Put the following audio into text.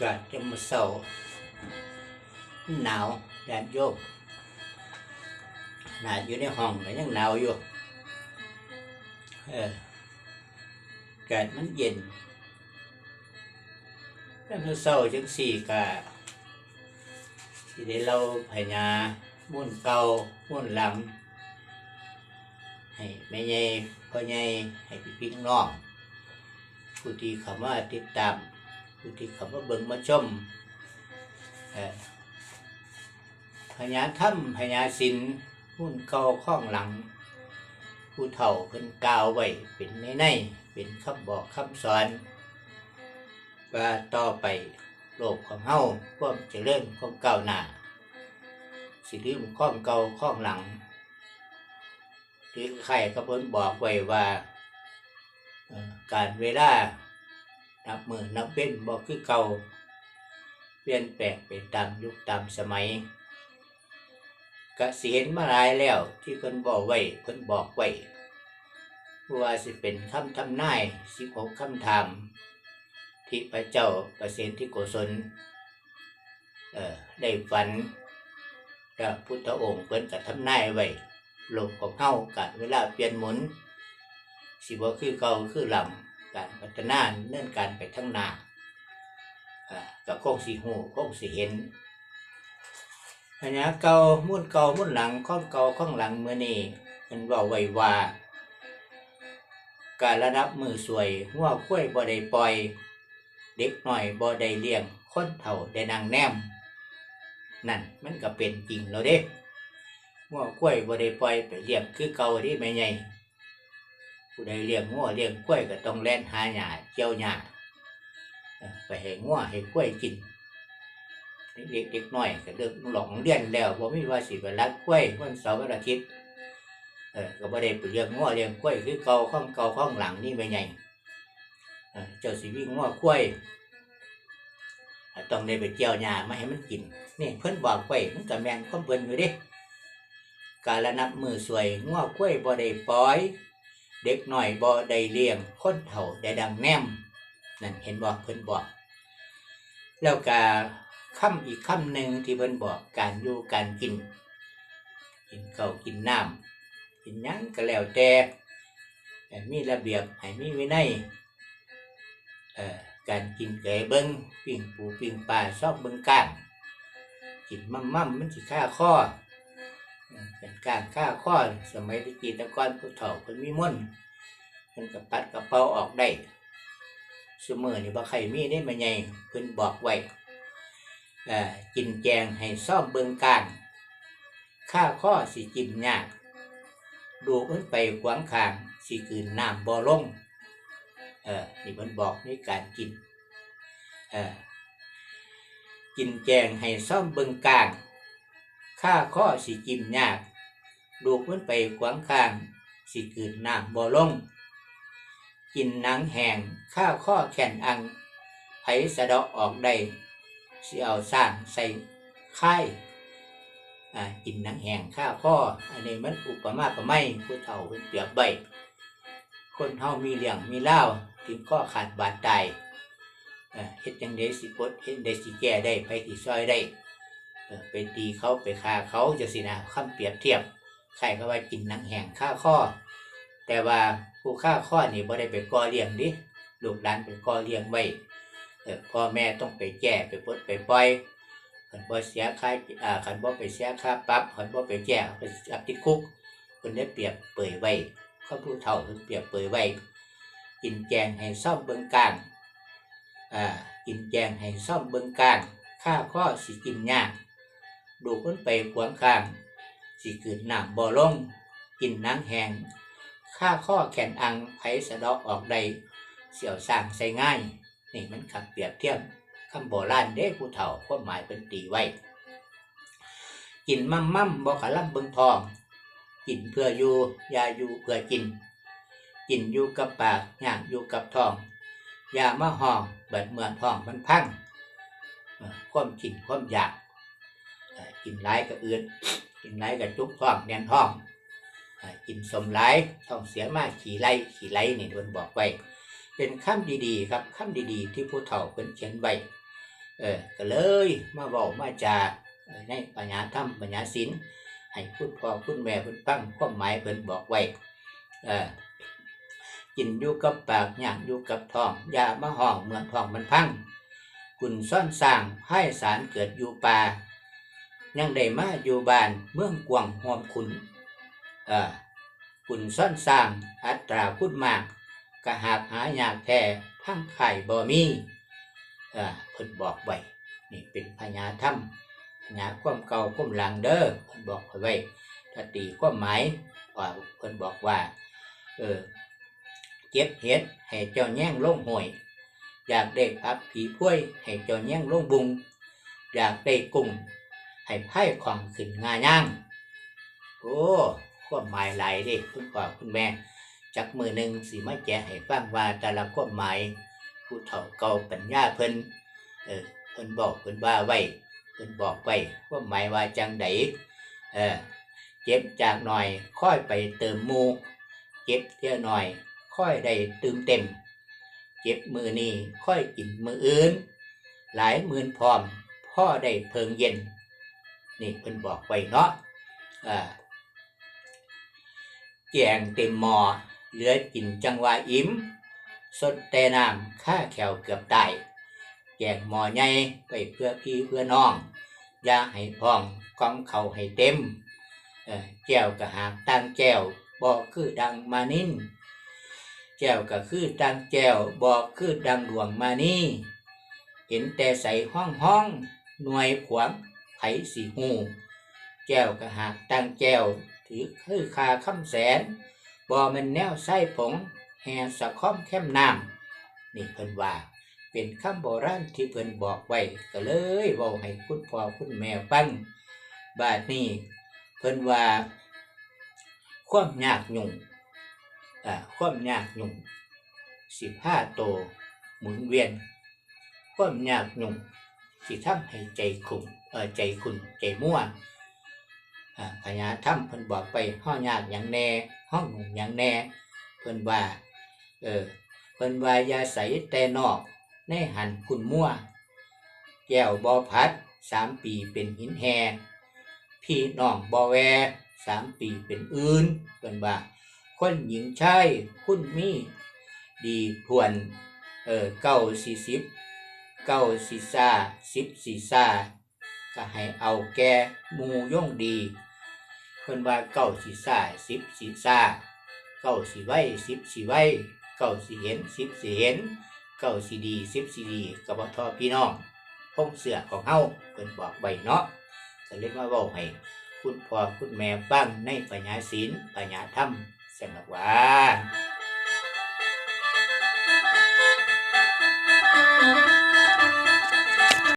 กาศจะมาเศร้าหนาวแดดโยกหนาอยู่ในห้องก็ยังหนาวอยู่เออกาศมันเย็นแล้วเศร้าจังสี่กะสิได้เราพญามุ่นเก่ามุ่นหลัง ให้แม่ใหญ่พ่อใหญ่ให้พี่พี่น้องผู้ที่เขามาติดตาม ผู้ที่เข้ามาเบิ่งมาชมเอ่อพญาถ้ำพญาศิลหุ้นเก่าข้องหลัง ผู้เฒ่าเพิ่นกล่าวไว้เป็นในในเป็นคำบอกคำสอน ว่าต่อไปโลกของเฮาความเจริญความก้าวหน้าสิลืมข้องเก่าข้องหลังหรือใครก็เพิ่นบอกไว้ว่าการเวลา นับมือนับเป็นบอกคือเก่าเปลี่ยนแปลงไปตามยุคตามสมัยก็สิเห็นมาหลายแล้วที่เพิ่นบอกไว้เพิ่นบอกไว้ว่าสิเป็นคำทำนายสิบหกคำถามที่พระเจ้าประเสนที่โกศลเอ่อได้ฝันกับพุทธองค์เพิ่นก็ทำนายไว้โลกของเฮาการเวลาเปลี่ยนหมุน สิบ่คือเก่าคือหลำ การพัฒนาเนื่องการไปทั้งหน้ากับโคงสีหูโคงสีเห็นอันนี้เก่ามุ่นเก่ามุ่นหลังข้องเก่าข้องหลังเมื่อนี้มันว่าไว้ว่า การระดับมือสวยหัวคุ้ยบ่ได้ปล่อย เด็กหน่อยบ่ได้เลี้ยงคนเฒ่าได้นางแนม นั่นมันก็เป็นจริงแล้วเด้หัวคุ้ยบ่ได้ปล่อยไปเลี้ยงคือเก่าที่แม่ใหญ่ ผู้ใดเลี้ยงงัวเลี้ยงกล้วยก็ต้องแล่นหาหญ้าเจียวหญ้าไปให้งัวให้กล้วยกินเด็กๆเด็กน้อยก็เลิกหลงเรียนแล้วบ่มีว่าสิไปรักกล้วยวันเสาร์วันอาทิตย์เออก็บ่ได้ไปเลี้ยงงัวเลี้ยงกล้วยคือเก่าข้องเก่าข้องหลังนี่ไปไงเออเจ้าสิวิ่งงัวกล้วยต้องได้ไปเจียวหญ้ามาให้มันกินนี่เพิ่นบอกไว้มันก็แม่นความเพิ่นอยู่ด้การละนับมือสวยงัวกล้วยบ่ได้ปล่อย เด็กหน่อยบ่ได้เลี้ยงคนเฒ่าได้ดังแนมนั่นเห็นบอกเพิ่นบอก แล้วก็คำอีกคำหนึ่งที่เพิ่นบอกการอยู่การกิน กินข้าวกินน้ำกินยังก็แล้วแต่ให้มีระเบียบให้มีวินัยเอ่อการกินเกยเบิ้งปิ้งปูปิ้งปลาชอบเบิ้งก้างกินมั่มมั่มมันสิฆ่าข้อ เป็นการฆ่าข้อสมัยตะกี้ตะกอนผู้เฒ่าเพิ่นมีมนต์เพิ่นกับปัดกระเป๋าออกได้สมือนี่บ่ใครมีได้มาใหญ่เพิ่นบอกไว้กินแจงให้ซ่อมเบิงการฆ่าข้อสิกินยากดูกมันไปขวางคางสิคืนน้ำบ่ลงเออนี่เพิ่นบอกในการกินเออกินแจงให้ซ่อมเบิงการ ข้าข้อสิกิมยากดูกมันไปขวางข้าง สิกืนน้ำบ่ลง กินหนังแห้งข้าข้อแขนอังไผสะดาะออกได้สิเอาสร้างใส่ค่ายอ่ากินหนังแห้งข้าข้ออันนี้มันอุปมาประไมยผู้เฒ่าเพิ่นเปรียบใบคนเฮามีเหลี้ยงมีเล่าถึงข้อขาดบาดตายเอ่อเฮ็ดจังไดสิปดเฮ็ดจั่งใดสิแก้ได้ไปที่ซอยได้ ไปตีเขาไปฆ่าเขาจะสินะคำเปรียบเทียบใครก็ว่ากินหนังแห้งฆ่าข้อ แต่ว่าผู้ฆ่าข้อนี่บ่ได้ไปก่อเลี้ยงดิลูกหลานไปก่อเลี้ยงไว้พ่อแม่ต้องไปแก้ไปปลดไปปล่อยคันบ่เสียค่าอ่าคันบ่ไปเสียค่าปรับคันบ่ไปแก้ไปจับติดคุกเพิ่นได้เปรียบเปยไว้เขาผู้เฒ่าเพิ่นเปรียบเปยไว้กินแกงให้ซ่อมเบิ่งกลางอ่ากินแกงให้ซ่อมเบิ่งกลางฆ่าข้อสิกินยาก ดูมันไปขวางข้างสิกืนน้ำบ่อลงกินนังแหงข้าข้อแขนอังไผสะดอกออกใดเสี่ยวสร้างใส่ง่าย นี่มันขับเปรียบเทียบคำโบราณเด้ผู้เฒ่าความหมายเป็นตีไว้ กินมั่มมั่มบ่ขลับเบิงทอง กินเพื่ออยู่ยาอยู่เพื่อกิน กินอยู่กับปากย่างอยู่กับทองยามาห้องเบิดเมือนทองมันพังเอ่อความกินความอยาก กินหลายก็อื่นกินหลายก็จุกท้องแน่นท้องกินสมหลายท้องเสียมากขี่ไล่ขี่ไล่นี่โดนบอกไว้ เป็นคำดีๆ ครับคำดีๆ ที่ผู้เฒ่าเป็นเขียนไว้เออก็เลยมาเว้ามาจาในปัญญาธรรมปัญญาศีลให้คุณพ่อคุณแม่เพิ่นฟังความหมายเพิ่นบอกไว้เออกินอยู่กับปากย่างอยู่กับท้องอย่ามาห้องเหมือนท้องมันพัง คุณซ่อนสร้างให้สารเกิดอยู่ป่า ยังได้มาอยู่บ้านเมืองกวางหอมคุณเออคุณซ่อนสร้างอัตราคุณมากกะหากหายากแท้ทั้งไข่บ่มีเอ่อเพิ่นบอกไว้นี่เป็นพญาธรรมพญาความเก่าความหลังเด้อเพิ่นบอกไว้ถ้าตีความหมายว่าเพิ่นบอกว่าเออเก็บเห็ดให้เจ้าแย่งลงห่วยอยากได้พักผีพ้วยให้เจ้าแย่งลงบุงอยากได้กุ้ง ให้ไพ่ของขึ้นงาย่างโอ้ความหมายหลายดิคุณพ่อคุณแม่จักมือหนึ่งสิมาแจกให้ฟังว่าแต่ละความหมายผู้เฒ่าเก่าปัญญาเพิ่นเออเพิ่นบอกเพิ่นว่าไว้เพิ่นบอกไว้ความหมายว่าจังไดเออเจ็บจากหน่อยค่อยไปเติมมูเจ็บเท่าหน่อย ค่อยได้เติมเต็ม เจ็บมือนี้ค่อยกินมืออื่น หลายหมื่นพร้อมพ่อได้เพิงเย็น นี่เพิ่นบอกไว้เนาะอ่าแกงเต็มหมอเหลือกินจังหวะอิ่มสดแต่น้ำข้าแขวเกือบตายแกงหมอใหญ่ไปเพื่อพี่เพื่อน้องอย่าให้พองกองเขาให้เต็มเอ่อแก้วกะหากตั้งแก้วบอกคือดังมานินแก้วก็คือดังแก้วบอกคือดังดวงมานี่ เห็นแต่ใส่ห้องห้องหน่วยขวาง ไผสีหูแก้วกะหากตั้งแก้วถือคือคาคำแสนบ่แมันแนวไส้ผงแห่สะค้อมแคมน้ำนี่เพิ่นว่า เป็นคำโบราณที่เพิ่นบอกไว้ก็เลยเว้าให้คุณพ่อคุณแม่ฟังบาดนี้เพิ่นว่า ความยากยุ่งอ่าความยากยุ่งสิบห้าโตวหมุนเวียน ความยากยุ่ง สิทำให้ใจขุ่นเออใจขุ่นใจมั่วอ่าพญาถ้ำเพิ่นบอกไปห้องยากอย่างแน่ห้องหนุ่มอย่างแน่ เพิ่นว่าเออเพิ่นว่ายาใสแต่นอกในหันคุณมั่วแก้วบอพัดสามปีเป็นหินแฮพี่น้องบอแวสามปีเป็นอื่นเพิ่นว่าคนหญิงชายคุณมี ดีทวนเออเก้าสี่สิบ เก้าสี่ซาสิบสี่ซาก็ให้เอาแก่มูย่องดีเพิ่นว่าเก้าสี่ซาสิบสี่ซาเก้าสีไว้สิบสีไว้เก้าสีเห็นสิบสีเห็นเก้าสีดีสิบสีดีกับบทอพี่น้องพงเสือของเฮาเพิ่นบอกไว้เนาะก็เลยมาเว้าให้คุณพ่อคุณแม่ฟังในปัญญาศีลปัญญาธรรมสำหรับว่า Thank you.